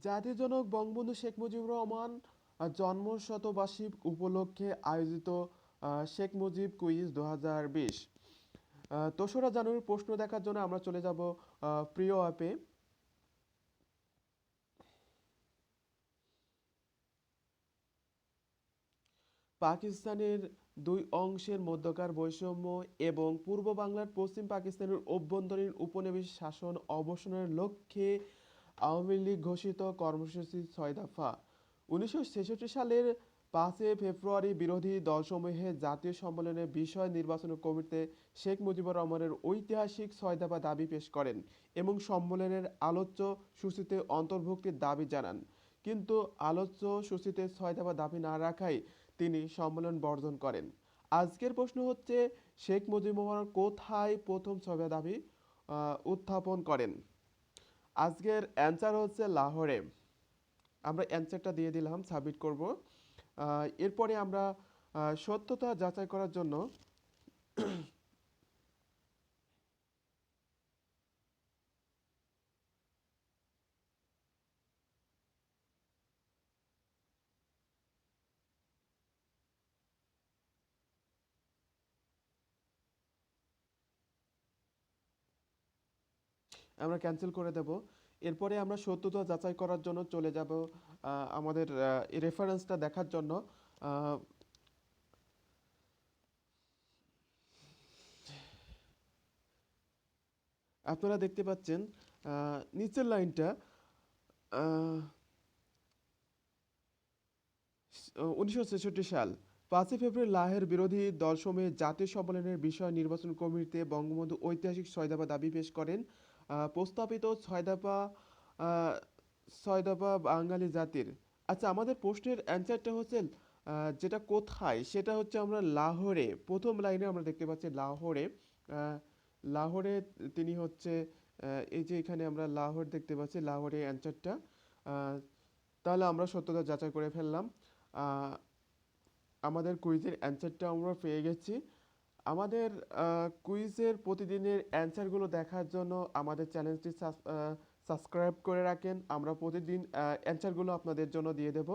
জাতির জনক বঙ্গবন্ধু শেখ মুজিবুর রহমান আহ, জন্মশতবার্ষিক উপলক্ষে আয়োজিত শেখ মুজিব কুইজ দু হাজার বিশ দোসরা জানুয়ারির প্রশ্ন দেখার জন্য আমরা চলে যাব প্রিয় অ্যাপে পাকিস্তানের দুই অংশের মধ্যকার বৈষম্য এবং পূর্ব বাংলার পশ্চিম পাকিস্তানের অভ্যন্তরীণ উপনিবেশ শাসন অবসানের লক্ষ্যে আওয়ামী লীগ ঘোষিত কর্মসূচি ছয় দফা। উনিশশো ছেষট্টি সালের পাঁচই ফেব্রুয়ারি বিরোধী দলসমূহে জাতীয় সম্মেলনে বিষয় নির্বাচন কমিটিতে শেখ মুজিবুর রহমানের ঐতিহাসিক ছয় দফা দাবি পেশ করেন এবং সম্মেলনের আলোচ্য সূচিতে অন্তর্ভুক্তির দাবি জানান। কিন্তু আলোচ্য সূচিতে ছয় দফা দাবি না রাখায় তিনি সম্মেলন বর্জন করেন। আজকের প্রশ্ন হচ্ছে, শেখ মুজিবুর কোথায় প্রথম ছয় দাবি উত্থাপন করেন? আজকের অ্যান্সার হচ্ছে লাহোরে। আমরা অ্যান্সারটা দিয়ে দিলাম সাবমিট করব। এরপরে আমরা সত্যতা যাচাই করার জন্য আমরা ক্যান্সেল করে দেব। এরপরে আমরা সত্যতা যাচাই করার জন্য চলে যাব আমাদের রেফারেন্সটা দেখার জন্য। আপনারা দেখতে পাচ্ছেন নিচের লাইনটা উনিশশো ছেষট্টি সাল, পাঁচই ফেব্রুয়ারি লাহের বিরোধী দলসমূহে জাতীয় সম্মেলনের বিষয় নির্বাচন কমিটিতে বঙ্গবন্ধু ঐতিহাসিক ছয় দফা দাবি পেশ করেন। প্রস্তাবিত ছয় দফা ছয় দফা বাঙালি জাতির। আচ্ছা আমাদের প্রশ্নের অ্যান্সারটা হচ্ছে যেটা কোথায়, সেটা হচ্ছে আমরা লাহোরে, প্রথম লাইনে আমরা দেখতে পাচ্ছি লাহোরে লাহোরে তিনি হচ্ছে এই যে এখানে আমরা লাহোর দেখতে পাচ্ছি, লাহোরে অ্যান্সারটা তাহলে আমরা সত্যতা যাচাই করে ফেললাম। আমাদের কুইজের অ্যান্সারটা আমরা পেয়ে গেছি। আমাদের কুইজের প্রতিদিনের অ্যান্সারগুলো দেখার জন্য আমাদের চ্যানেলটি সাবস্ক্রাইব করে রাখেন। আমরা প্রতিদিন অ্যান্সারগুলো আপনাদের জন্য দিয়ে দেব।